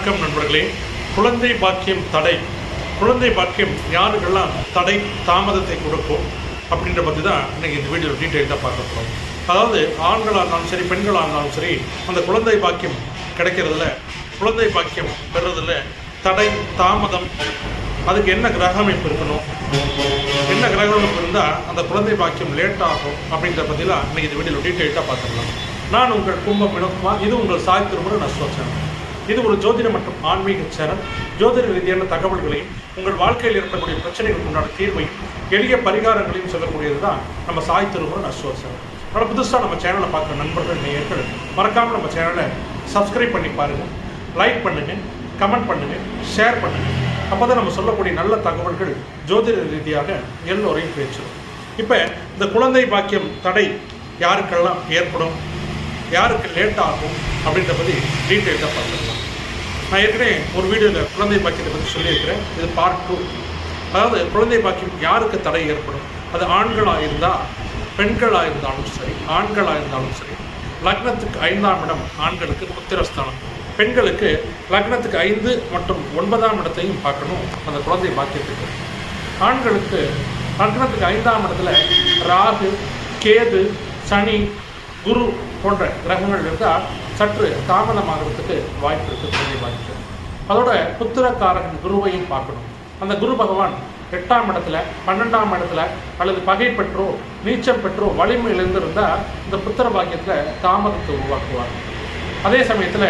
வணக்கம் நண்பர்களே. குழந்தை பாக்கியம் தடை. குழந்தை பாக்கியம் யாருக்கெல்லாம் தடை தாமதத்தை கொடுக்கும் அப்படின்ற பற்றி தான் இன்னைக்கு இந்த வீடியோ டீட்டெயிலாக பார்க்க போகிறோம் அதாவது ஆண்களாக இருந்தாலும் சரி பெண்களாக இருந்தாலும் சரி அந்த குழந்தை பாக்கியம் கிடைக்கிறதுல குழந்தை பாக்கியம் பெறுறதுல தடை தாமதம் அதுக்கு என்ன கிரக அமைப்பு இருக்கணும்? என்ன கிரக அமைப்பு இருந்தால் அந்த குழந்தை பாக்கியம் லேட் ஆகும் அப்படின்ற பற்றிலாம் இன்றைக்கி இந்த வீடியோ டீட்டெயில்டாக பார்த்துக்கலாம். நான் உங்கள் கும்பம் வினோத்குமார் இது உங்கள் சாய் திருமுறை நான் சேனல் இது ஒரு ஜோதிட மற்றும் ஆன்மீக சேனல். ஜோதிட ரீதியான தகவல்களையும் உங்கள் வாழ்க்கையில் இருக்கக்கூடிய பிரச்சனைகளுக்கு உண்டான தீர்வையும் எளிய பரிகாரங்களையும் சொல்லக்கூடியது தான் நம்ம சாய் திருமுறை நஸ்வா சேனல் அதனால் புதுசாக நம்ம சேனலை பார்க்குற நண்பர்கள் நேயர்கள் மறக்காமல் நம்ம சேனலை சப்ஸ்கிரைப் பண்ணி பாருங்கள் லைக் பண்ணுங்கள் கமெண்ட் பண்ணுங்கள் ஷேர் பண்ணுங்கள் அப்போ தான் நம்ம சொல்லக்கூடிய நல்ல தகவல்கள் ஜோதிட ரீதியாக எல்லோரையும் பேச்சிடும் இப்போ இந்த குழந்தை பாக்கியம் தடை யாருக்கெல்லாம் ஏற்படும்? யாருக்கு லேட் ஆகும்? அப்படின்ற பற்றி டீட்டெயிலாக பார்த்துக்கலாம் நான் ஏற்கனவே ஒரு வீடியோவில் குழந்தை பாக்கியத்தை பற்றி சொல்லியிருக்கிறேன். இது பார்ட் டூ அதாவது குழந்தை பாக்கியம் யாருக்கு தடை ஏற்படும்? அது ஆண்களாக இருந்தால் பெண்களாக இருந்தாலும் சரி ஆண்களாக இருந்தாலும் சரி லக்னத்துக்கு ஐந்தாம் இடம் ஆண்களுக்கு புத்திரஸ்தானம் பெண்களுக்கு லக்னத்துக்கு ஐந்து மற்றும் ஒன்பதாம் இடத்தையும் பார்க்கணும் அந்த குழந்தை பாக்கியத்துக்கு. ஆண்களுக்கு லக்னத்துக்கு ஐந்தாம் இடத்துல ராகு கேது சனி குரு போன்ற கிரகங்கள் இருந்தால் சற்று தாமதமாகிறதுக்கு வாய்ப்பு இருக்குது வாய்ப்பு அதோட புத்திரக்காரகன் குருவையும் பார்க்கணும். அந்த குரு பகவான் எட்டாம் இடத்துல பன்னெண்டாம் இடத்துல அல்லது பகை பெற்றோ நீச்சம் பெற்றோ வலிமை இழந்திருந்தால் இந்த புத்திர பாக்கியத்தில் தாமதத்தை உருவாக்குவார். அதே சமயத்தில்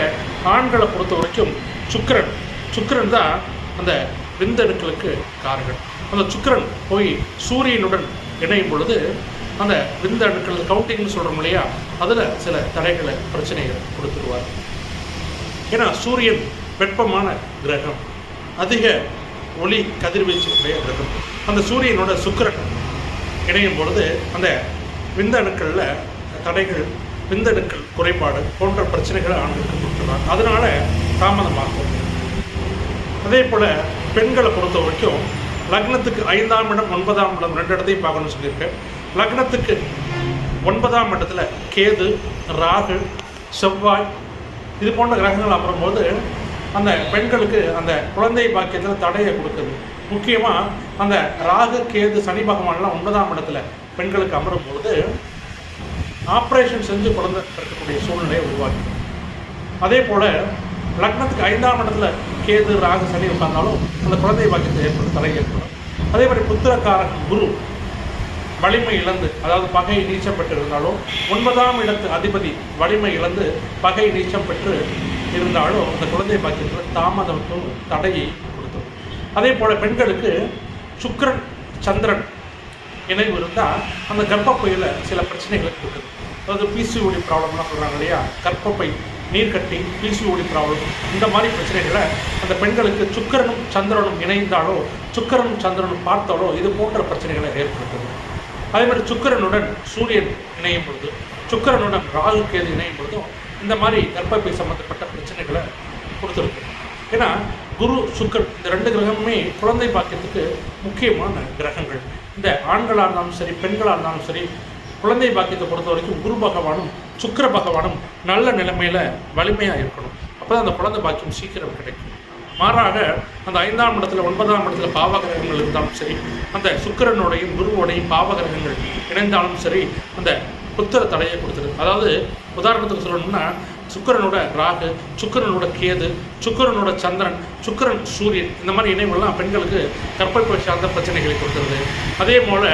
ஆண்களை பொறுத்த வரைக்கும் சுக்கிரன் சுக்கரன் தான் அந்த விந்தணுக்களுக்கு காரகன். அந்த சுக்கிரன் போய் சூரியனுடன் இணையும் பொழுது அந்த விந்தணுக்கள் கவுண்டிங்னு சொல்கிறோம் இல்லையா அதில் சில தடைகளை பிரச்சனைகளை கொடுத்துருவார். ஏன்னா சூரியன் வெப்பமான கிரகம் அதிக ஒளி கதிர்வீச்சுடைய கிரகம். அந்த சூரியனோட சுக்கரன் இணையும் பொழுது அந்த விந்தணுக்களில் தடைகள் விந்தணுக்கள் குறைபாடு போன்ற பிரச்சனைகளை ஆண்களுக்கு கொடுத்துருவாங்க அதனால் தாமதமாகும். அதே போல் பெண்களை பொறுத்த வரைக்கும் லக்னத்துக்கு ஐந்தாம் இடம் ஒன்பதாம் இடம் ரெண்டு இடத்தையும் பார்க்கணும்னு சொல்லியிருக்கேன். லக்னத்துக்கு ஒன்பதாம் இடத்துல கேது ராகு செவ்வாய் இது போன்ற கிரகங்கள் அமரும்போது அந்த பெண்களுக்கு அந்த குழந்தை பாக்கியத்தில் தடையை கொடுக்குது. முக்கியமாக அந்த ராகு கேது சனி பகவான்லாம் ஒன்பதாம் இடத்துல பெண்களுக்கு அமரும் பொழுது ஆப்ரேஷன் செஞ்சு குழந்தை பிறக்கக்கூடிய சூழ்நிலையை உருவாக்கி அதே போல் லக்னத்துக்கு ஐந்தாம் இடத்துல கேது ராகு சனி உட்கார்ந்தாலும் அந்த குழந்தை பாக்கியத்தை ஏற்படும் தடை ஏற்படும். அதே மாதிரி புத்திரக்காரன் குரு வலிமை இழந்து அதாவது பகை நீச்சம் பெற்றிருந்தாலும் ஒன்பதாம் இடத்து அதிபதி வலிமை இழந்து பகை நீச்சம் பெற்று இருந்தாலும் அந்த குழந்தை பாக்கியத்தில் தாமதத்தும் தடையை கொடுத்தது. அதே போல் பெண்களுக்கு சுக்கிரன் சந்திரன் இணைவு இருந்தால் அந்த கர்ப்பப்பையில் சில பிரச்சனைகளை கொடுக்குது. அதாவது பிசிஓடி ப்ராப்ளம்லாம் சொல்கிறாங்க இல்லையா? கர்ப்பப்பை நீர்கட்டி பிசிஓடி ப்ராப்ளம் இந்த மாதிரி பிரச்சனைகளை அந்த பெண்களுக்கு சுக்கிரனும் சந்திரனும் இணைந்தாலோ சுக்கரனும் சந்திரனும் பார்த்தாலோ இது போன்ற பிரச்சனைகளை ஏற்படுத்துது. அதே மாதிரி சுக்கிரனுடன் சூரியன் இணையும் பொழுது சுக்கிரனுடன் ராகு கேது இணையும் பொழுதும் இந்த மாதிரி கர்ப்பப்பை சம்மந்தப்பட்ட பிரச்சனைகளை கொடுத்துருக்கு. ஏன்னா குரு சுக்கர் இந்த ரெண்டு கிரகமுமே குழந்தை பாக்கியத்துக்கு முக்கியமான கிரகங்கள். இந்த ஆண்களாக இருந்தாலும் சரி பெண்களாக இருந்தாலும் சரி குழந்தை பாக்கியத்தை பொறுத்த வரைக்கும் குரு பகவானும் சுக்கிர பகவானும் நல்ல நிலைமையில் வலிமையாக இருக்கணும். அப்போ தான் அந்த குழந்தை பாக்கியம் சீக்கிரம் கிடைக்கும். மாறாக அந்த ஐந்தாம் இடத்துல ஒன்பதாம் இடத்துல பாவகிரகங்கள் இருந்தாலும் சரி. அந்த சுக்கரனுடையும் குருவோடையும் பாவகிரகங்கள் இணைந்தாலும் சரி அந்த புத்திர தடையை கொடுத்துரு அதாவது உதாரணத்துக்கு சொல்லணும்னா சுக்கரனோட ராகு சுக்கிரனோட கேது சுக்கரனோட சந்திரன் சுக்கிரன் சூரியன் இந்த மாதிரி இணைவுகள்லாம் பெண்களுக்கு கற்பழிப்பு சார்ந்த பிரச்சனைகளை கொடுத்துருது அதே போல்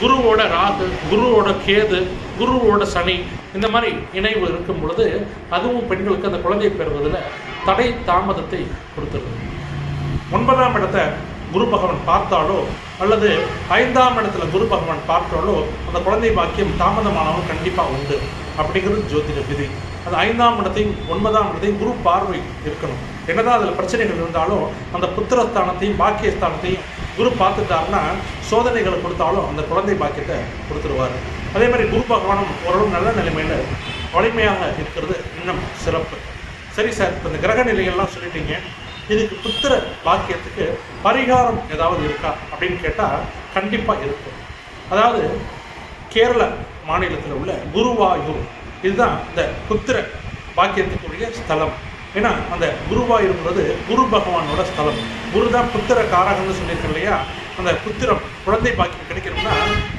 குருவோட ராகு குருவோட கேது குருவோட சனி இந்த மாதிரி இணைவு இருக்கும் பொழுது அதுவும் பெண்களுக்கு அந்த குழந்தை பெறுவதில் தடை தாமதத்தை கொடுத்துருது ஒன்பதாம் இடத்தை குரு பகவான் பார்த்தாலோ அல்லது ஐந்தாம் இடத்துல குரு பகவான் பார்த்தாலோ அந்த குழந்தை பாக்கியம் தாமதமானவன் கண்டிப்பாக உண்டு. அப்படிங்கிறது ஜோதிட விதி. அது ஐந்தாம் இடத்தையும் ஒன்பதாம் இடத்தையும் குரு பார்வை இருக்கணும். என்னதான் அதில் பிரச்சனைகள் இருந்தாலும் அந்த புத்திரஸ்தானத்தையும் பாக்கியஸ்தானத்தையும் குரு பார்த்துட்டாருன்னா சோதனைகளை கொடுத்தாலும் அந்த குழந்தை பாக்கியத்தை கொடுத்துருவார். அதே மாதிரி குரு பகவானும் ஓரளவு நல்ல நிலைமையில் வலிமையாக இருக்கிறது இன்னும் சிறப்பு. சரி சார் இப்போ இந்த கிரக நிலைகள்லாம் சொல்லிட்டீங்க. இதுக்கு புத்திர பாக்கியத்துக்கு பரிகாரம் ஏதாவது இருக்கா அப்படின்னு கேட்டால் கண்டிப்பாக இருக்கும். அதாவது கேரள மாநிலத்தில் உள்ள குருவாயூர் இதுதான் இந்த புத்திர பாக்கியத்துக்குரிய ஸ்தலம். ஏன்னா அந்த குருவாயூர்ங்கிறது குரு பகவானோட ஸ்தலம். குரு தான் புத்திர காரகம்னு சொல்லியிருக்கேன் இல்லையா? அந்த புத்திரம் குழந்தை பாக்கியம் கிடைக்கணும்னா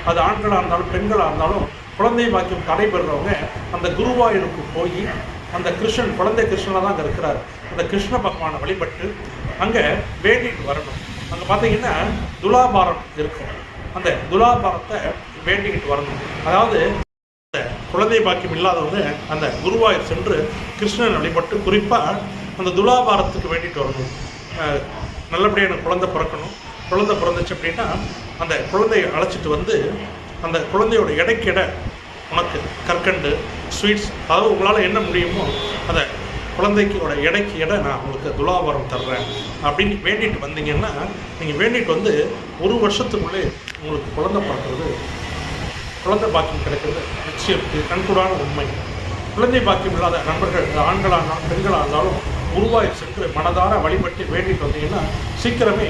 அது ஆண்களாக இருந்தாலும் பெண்களாக இருந்தாலும் குழந்தை பாக்கியம் தடைபெறுறவங்க அந்த குருவாயூருக்கு போய் அந்த கிருஷ்ணன் குழந்தை கிருஷ்ணனாக தான் அங்கே இருக்கிறார். அந்த கிருஷ்ண பகவானை வழிபட்டு அங்கே வேண்டிட்டு வரணும். அங்கே பார்த்தீங்கன்னா துலாபாரம் இருக்கும். அந்த துலாபாரத்தை வேண்டிக்கிட்டு வரணும். அதாவது அந்த குழந்தை பாக்கியம் இல்லாதவங்க அந்த குருவாயூர் சென்று கிருஷ்ணன் வழிபட்டு குறிப்பாக அந்த துலாபாரத்துக்கு வேண்டிட்டு வரணும். நல்லபடியாக எனக்கு குழந்தை பிறக்கணும். குழந்தை பிறந்துச்சு அப்படின்னா அந்த குழந்தையை அழைச்சிட்டு வந்து அந்த குழந்தையோட இடைக்கிட உனக்கு கற்கண்டு ஸ்வீட்ஸ் அதாவது உங்களால் என்ன முடியுமோ அதை குழந்தைக்கோட எடைக்கு எடை நான் உங்களுக்கு துலாபாரம் தர்றேன். அப்படின்னு வேண்டிட்டு வந்தீங்கன்னா நீங்கள் வேண்டிட்டு வந்து ஒரு வருஷத்துக்குள்ளே உங்களுக்கு குழந்தை பார்க்குறது குழந்தை பாக்கியம் கிடைக்கிறது நிச்சயம். இது கண்கூடான உண்மை. குழந்தை பாக்கியம் இல்லாத நண்பர்கள் ஆண்களாக இருந்தாலும் பெண்களாக இருந்தாலும் உருவாய் சென்று மனதார வழிபட்டு வேண்டிட்டு வந்தீங்கன்னா சீக்கிரமே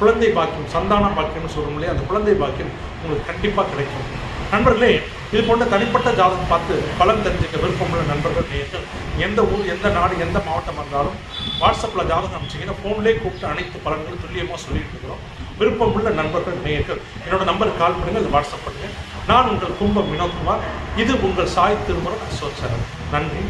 குழந்தை பாக்கியம் சந்தான பாக்கியம்னு சொல்லும் இல்லையா? அந்த குழந்தை பாக்கியம் உங்களுக்கு கண்டிப்பாக கிடைக்கும். நண்பர்களே இது போன்ற தனிப்பட்ட ஜாதகம் பார்த்து பலன் தெரிஞ்சுக்க விருப்பமுள்ள நண்பர்கள் நேயர்கள் எந்த ஊர் எந்த நாடு எந்த மாவட்டம் இருந்தாலும் வாட்ஸ்அப்பில் ஜாதகம் அனுப்பிச்சிங்கன்னா ஃபோன்லேயே கூப்பிட்டு அனைத்து பலன்களும் துல்லியமாக சொல்லிட்டு இருக்கிறோம். விருப்பமுள்ள நண்பர்கள் நேயர்கள் என்னோட நம்பருக்கு கால் பண்ணுங்கள் இல்லை வாட்ஸ்அப் பண்ணுங்கள் நான் உங்கள் கும்பம் வினோத்குமார். இது உங்கள் சாய் திருமணம் அசோச்சரன் நன்றி.